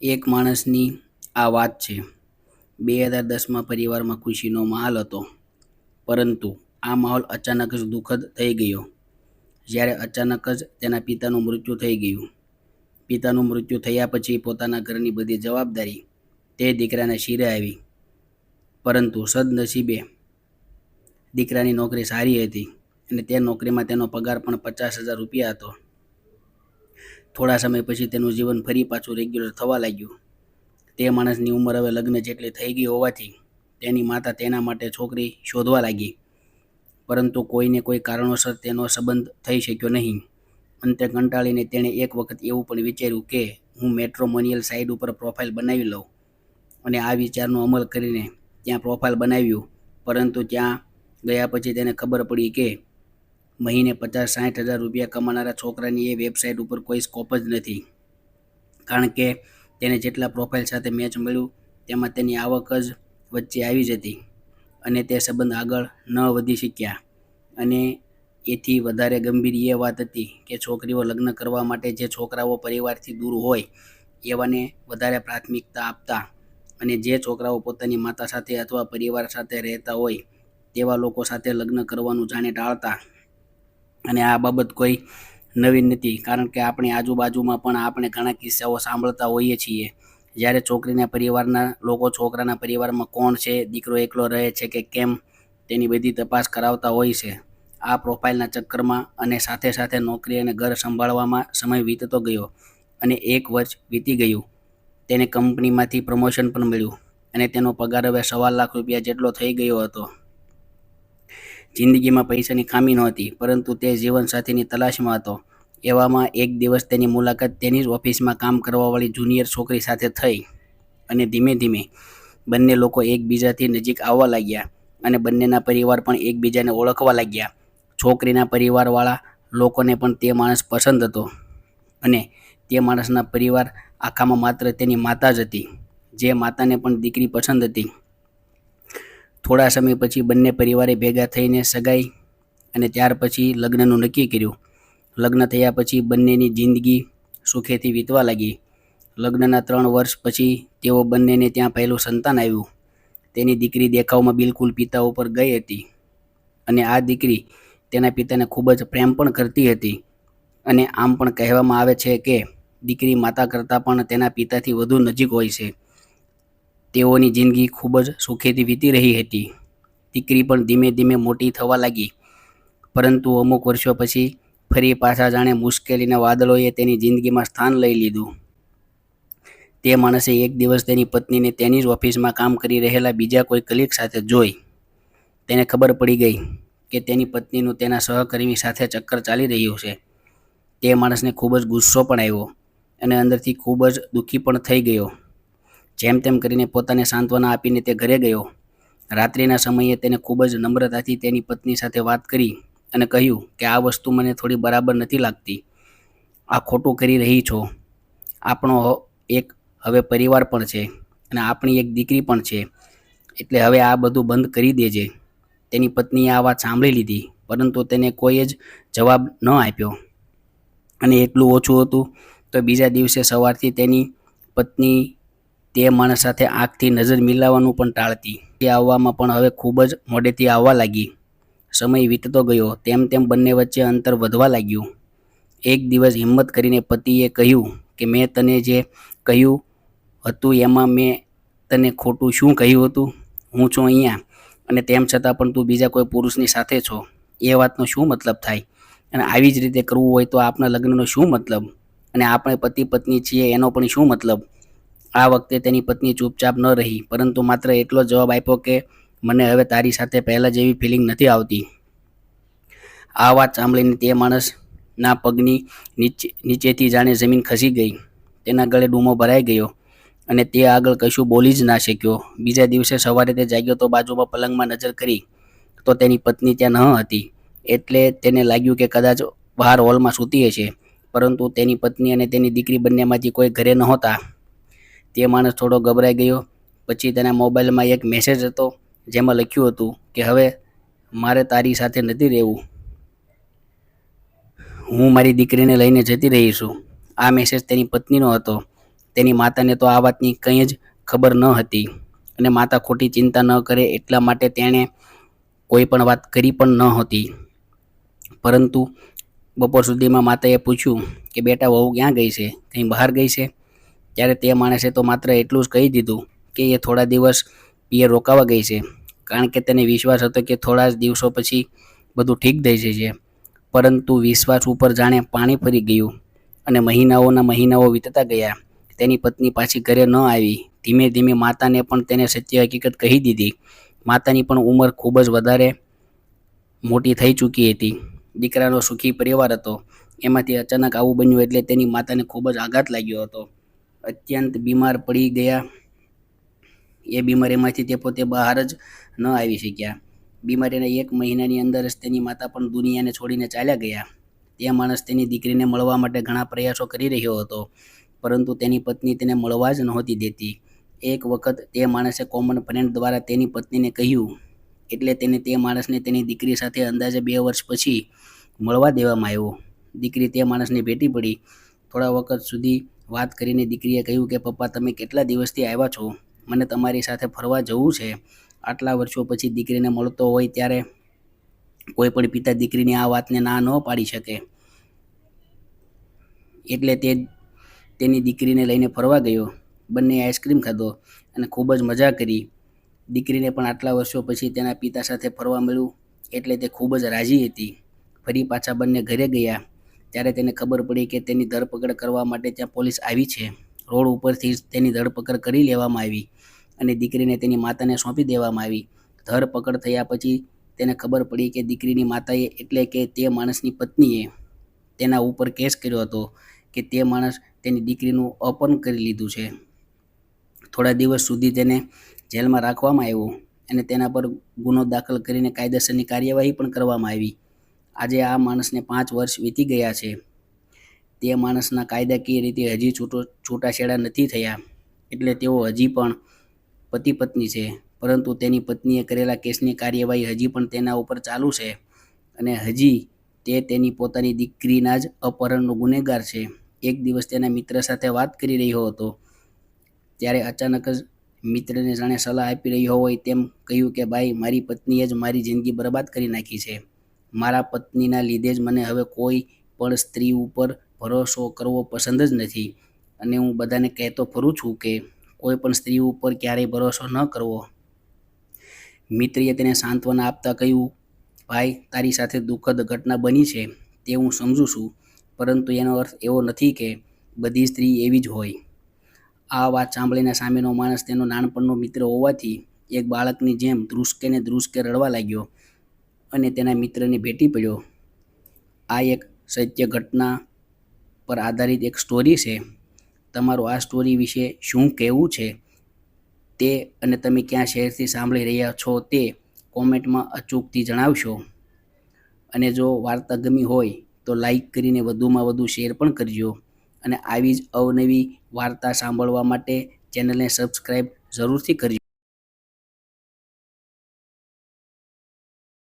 એક માણસની આ વાત છે. બે હજાર દસમાં પરિવારમાં ખુશીનો માહોલ હતો. પરંતુ આ માહોલ અચાનક જ દુઃખદ થઈ ગયો જ્યારે અચાનક જ તેના પિતાનું મૃત્યુ થઈ ગયું. પિતાનું મૃત્યુ થયા પછી પોતાના ઘરની બધી જવાબદારી તે દીકરાના શિરે આવી. પરંતુ સદનસીબે દીકરાની નોકરી સારી હતી અને તે નોકરીમાં તેનો પગાર પણ પચાસ હજાર રૂપિયા હતો. થોડા સમય પછી તેનું જીવન ફરી પાછું રેગ્યુલર થવા લાગ્યું. તે માણસની ઉંમર હવે લગ્ન જેટલી થઈ ગઈ હોવાથી તેની માતા તેના માટે છોકરી શોધવા લાગી. પરંતુ કોઈને કોઈ કારણોસર તેનો સંબંધ થઈ શક્યો નહીં. અંતે કંટાળીને તેણે એક વખત એવું પણ વિચાર્યું કે હું મેટ્રોમોનિયલ સાઇટ ઉપર પ્રોફાઇલ બનાવી લઉં અને આ વિચારનો અમલ કરીને ત્યાં પ્રોફાઇલ બનાવ્યું પરંતુ ત્યાં ગયા પછી તેને ખબર પડી કે મહિને પચાસ સાઠ હજાર રૂપિયા કમાનારા છોકરાની એ વેબસાઇટ ઉપર કોઈ સ્કોપ જ નથી. કારણ કે તેને જેટલા પ્રોફાઇલ સાથે મેચ મળ્યું, તેમાં તેની આવક જ વચ્ચે આવી જતી અને તે સંબંધ આગળ ન વધી શક્યા. અને એથી વધારે ગંભીર એ વાત હતી કે છોકરીઓ લગ્ન કરવા માટે જે છોકરાઓ પરિવારથી દૂર હોય, એવાને વધારે પ્રાથમિકતા આપતા અને જે છોકરાઓ પોતાની માતા સાથે અથવા પરિવાર સાથે રહેતા હોય, તેવા લોકો સાથે લગ્ન કરવાનું જાણે ટાળતા. અને આ બાબત કોઈ નવી નથી કારણ કે આપણી આજુબાજુમાં પણ આપણે ઘણા કિસ્સાઓ સાંભળતા હોઈએ છીએ. જ્યારે છોકરીના પરિવારના લોકો છોકરાના પરિવારમાં કોણ છે, દીકરો એકલો રહે છે કે કેમ તેની બધી તપાસ કરાવતા હોય છે. આ પ્રોફાઇલના ચક્કરમાં અને સાથે સાથે નોકરી અને ઘર સંભાળવામાં સમય વીતતો ગયો અને એક વર્ષ વીતી ગયું. તેને કંપનીમાંથી પ્રમોશન પણ મળ્યું અને તેનો પગાર હવે સવા લાખ રૂપિયા જેટલો થઈ ગયો હતો. જિંદગીમાં પૈસાની ખામી નહોતી, પરંતુ તે જીવનસાથીની તલાશમાં હતો. એવામાં એક દિવસ તેની મુલાકાત તેની જ ઓફિસમાં કામ કરવાવાળી જુનિયર છોકરી સાથે થઈ અને ધીમે ધીમે બંને લોકો એકબીજાથી નજીક આવવા લાગ્યા અને બંનેના પરિવાર પણ એકબીજાને ઓળખવા લાગ્યા. છોકરીના પરિવારવાળા લોકોને પણ તે માણસ પસંદ હતો અને તે માણસના પરિવાર આખામાં માત્ર તેની માતા જ હતી, જે માતાને પણ દીકરી પસંદ હતી. થોડા સમય પછી બંને પરિવારે ભેગા થઈને સગાઈ અને ત્યાર પછી લગ્નનું નક્કી કર્યું. લગ્ન થયા પછી બંનેની જિંદગી સુખેથી વીતવા લાગી. લગ્નના ત્રણ વર્ષ પછી તેઓ બંનેને ત્યાં પહેલું સંતાન આવ્યું. તેની દીકરી દેખાવમાં બિલકુલ પિતા ઉપર ગઈ હતી અને આ દીકરી તેના પિતાને ખૂબ જ પ્રેમ પણ કરતી હતી અને આમ પણ કહેવામાં આવે છે કે દીકરી માતા કરતાં પણ તેના પિતાથી વધુ નજીક હોય છે. તેઓની જિંદગી ખૂબ જ સુખેથી વીતી રહી હતી. દીકરી પણ ધીમે ધીમે મોટી થવા લાગી પરંતુ અમુક વર્ષો પછી ફરી પાછા જાણે મુશ્કેલીના વાદળોએ તેની જિંદગીમાં સ્થાન લઈ લીધું. તે માણસે એક દિવસ તેની પત્નીને તેની જ ઓફિસમાં કામ કરી રહેલા બીજા કોઈ કલીગ સાથે જોઈ. તેને ખબર પડી ગઈ કે તેની પત્નીનું તેના સહકર્મી સાથે ચક્કર ચાલી રહ્યું છે. તે માણસને ખૂબ જ ગુસ્સો પણ આવ્યો અને અંદરથી ખૂબ જ દુઃખી પણ થઈ ગયો. જેમ તેમ કરીને પોતાને સાંત્વના આપીને તે ઘરે ગયો. રાત્રિના સમયે તેને ખૂબ જ નમ્રતાથી તેની પત્ની સાથે વાત કરી અને કહ્યું કે આ વસ્તુ મને થોડી બરાબર નથી લાગતી. આ ખોટું કરી રહી છો. આપણો એક હવે પરિવાર પણ છે અને આપણી એક દીકરી પણ છે એટલે હવે આ બધું બંધ કરી દેજે. તેની પત્નીએ આ વાત સાંભળી લીધી, પરંતુ તેને કોઈ જ જવાબ ન આપ્યો. અને એટલું ઓછું હતું તો બીજા દિવસે સવારથી તેની પત્ની તે માણસ સાથે આંખથી નજર મિલાવવાનું પણ ટાળતી. તે આવવામાં પણ હવે ખૂબ જ મોડેથી આવવા લાગી. સમય વીતતો ગયો તેમ તેમ બંને વચ્ચે અંતર વધવા લાગ્યું. એક દિવસ હિંમત કરીને પતિએ કહ્યું કે, મેં તને જે કહ્યું હતું એમાં મેં તને ખોટું શું કહ્યું હતું? હું છું અહીંયા અને તેમ છતાં પણ તું બીજા કોઈ પુરુષની સાથે છો એ વાતનો શું મતલબ થાય? અને આવી જ રીતે કરવું હોય તો આપણા લગ્નનો શું મતલબ? અને આપણે પતિ પત્ની છીએ એનો પણ શું મતલબ? આ વખતે તેની પત્ની ચૂપચાપ ન રહી, પરંતુ માત્ર એટલો જવાબ આપ્યો કે મને હવે તારી સાથે પહેલાં જેવી ફિલિંગ નથી આવતી. આ વાત સાંભળીને તે માણસના પગની નીચે, નીચેથી જાણે જમીન ખસી ગઈ. તેના ગળે ડૂમો ભરાઈ ગયો અને તે આગળ કશું બોલી જ ના શક્યો. બીજા દિવસે સવારે તે જાગ્યો તો બાજુમાં પલંગમાં નજર કરી તો તેની પત્ની ત્યાં ન હતી. એટલે તેને લાગ્યું કે કદાચ બહાર હોલમાં સૂતી હશે, પરંતુ તેની પત્ની અને તેની દીકરી બંનેમાંથી કોઈ ઘરે નહોતા. તે માણસ થોડો ગભરાઈ ગયો. પછી તેના મોબાઈલમાં એક મેસેજ હતો, જેમાં લખ્યું હતું કે, હવે મારે તારી સાથે નથી રહેવું. હું મારી દીકરીને લઈને જતી રહી છું. આ મેસેજ તેની પત્નીનો હતો. તેની માતાને તો આ વાતની કંઈ જ ખબર ન હતી અને માતા ખોટી ચિંતા ન કરે એટલા માટે તેણે કોઈ પણ વાત કરી પણ નહોતી પરંતુ બપોર સુધીમાં માતાએ પૂછ્યું કે, બેટા, વહુ ક્યાં ગઈ છે કંઈ બહાર ગઈ છે ત્યારે તે માણસે તો માત્ર એટલું જ કહી દીધું કે એ થોડા દિવસ પિયર રોકાવા ગઈ છે. કારણ કે તેને વિશ્વાસ હતો કે થોડા જ દિવસો પછી બધું ઠીક થઈ જશે. પરંતુ વિશ્વાસ ઉપર જાણે પાણી ફરી ગયું અને મહિનાઓના મહિનાઓ વીતતા ગયા. તેની પત્ની પાછી ઘરે ન આવી. ધીમે ધીમે માતાને પણ તેને સત્ય હકીકત કહી દીધી. માતાની પણ ઉંમર ખૂબ જ વધારે મોટી થઈ ચૂકી હતી. દીકરાનો સુખી પરિવાર હતો. એમાંથી અચાનક આવું બન્યું એટલે તેની માતાને ખૂબ જ આઘાત લાગ્યો હતો. અત્યંત બીમાર પડી ગયા. એ બીમારીમાંથી તે પોતે બહાર જ ન આવી શક્યા. બીમારીના એક મહિનાની અંદર જ તેની માતા પણ દુનિયાને છોડીને ચાલ્યા ગયા. તે માણસ તેની દીકરીને મળવા માટે ઘણા પ્રયાસો કરી રહ્યો હતો, પરંતુ તેની પત્ની તેને મળવા જ નહોતી દેતી. એક વખત તે માણસે કોમન ફ્રેન્ડ દ્વારા તેની પત્નીને કહ્યું, એટલે તેને તે માણસને તેની દીકરી સાથે અંદાજે બે વર્ષ પછી મળવા દેવામાં આવ્યો. દીકરી તે માણસને ભેટી પડી. થોડા વખત સુધી વાત કરીને દીકરીએ કહ્યું કે, પપ્પા, તમે કેટલા દિવસથી આવ્યા છો? મને તમારી સાથે ફરવા જવું છે. આટલા વર્ષો પછી દીકરીને મળતો હોય ત્યારે કોઈ પણ પિતા દીકરીની આ વાતને ના ન પાડી શકે. એટલે તે તેની દીકરીને લઈને ફરવા ગયો. બંને આઈસ્ક્રીમ ખાધો અને ખૂબ જ મજા કરી. દીકરીને પણ આટલા વર્ષો પછી તેના પિતા સાથે ફરવા મળ્યું એટલે તે ખૂબ જ રાજી હતી. ફરી પાછા બંને ઘરે ગયા. ત્યારે તેને ખબર પડી કે તેની ધરપકડ કરવા માટે ત્યાં પોલીસ આવી છે. રોડ ઉપરથી તેની ધરપકડ કરી લેવામાં આવી અને દીકરીને તેની માતાને સોંપી દેવામાં આવી. ધરપકડ થયા પછી તેને ખબર પડી કે દીકરીની માતાએ એટલે કે તે માણસની પત્નીએ તેના ઉપર કેસ કર્યો હતો કે તે માણસ તેની દીકરીનું અપન કરી લીધું છે. થોડા દિવસ સુધી તેને જેલમાં રાખવામાં આવ્યો અને તેના પર ગુનો દાખલ કરીને કાયદેસરની કાર્યવાહી પણ કરવામાં આવી. આજે આ માણસને પાંચ વર્ષ વીતી ગયા છે. તે માણસના કાયદાકીય રીતે હજી છૂટો, છૂટાછેડા નથી થયા. એટલે તેઓ હજી પણ પતિ પત્ની છે. પરંતુ તેની પત્નીએ કરેલા કેસની કાર્યવાહી હજી પણ તેના ઉપર ચાલુ છે અને હજી તે તેની પોતાની દીકરીના જ અપહરણનો ગુનેગાર છે. એક દિવસ તેના મિત્ર સાથે વાત કરી રહ્યો હતો. ત્યારે અચાનક જ મિત્રને જાણે સલાહ આપી રહ્યો હોય તેમ કહ્યું કે, ભાઈ, મારી પત્નીએ જ મારી જિંદગી બરબાદ કરી નાખી છે. મારા પત્નીના લીધે જ મને હવે કોઈ પણ સ્ત્રી ઉપર ભરોસો કરવો પસંદ જ નથી. અને હું બધાને કહેતો ફરું છું કે કોઈ પણ સ્ત્રી ઉપર ક્યારેય ભરોસો ન કરવો. મિત્રીએ તેને સાંત્વના આપતા કહ્યું, ભાઈ, તારી સાથે દુઃખદ ઘટના બની છે તે હું સમજું છું, પરંતુ એનો અર્થ એવો નથી કે બધી સ્ત્રી એવી જ હોય. આ વાત સાંભળીને સામેનો માણસ તેનો નાનપણનો મિત્ર હોવાથી એક બાળકની જેમ ધ્રુસકે ને ધ્રુસકે રડવા લાગ્યો. અને તેના મિત્રને ભેટી પડ્યો. આ એક સત્ય ઘટના પર આધારિત એક સ્ટોરી છે. તમારું આ સ્ટોરી વિશે શું કહેવું છે? તે અને તમે ક્યાં શહેરથી સાંભળી રહ્યા છો તે કોમેન્ટમાં અચૂકથી જણાવશો. અને જો વાર્તા ગમી હોય તો લાઈક કરીને વધુમાં વધુ શેર પણ કરજો. અને આવી જ અવનવી વાર્તા સાંભળવા માટે ચેનલને સબસ્ક્રાઈબ જરૂરથી કરજો.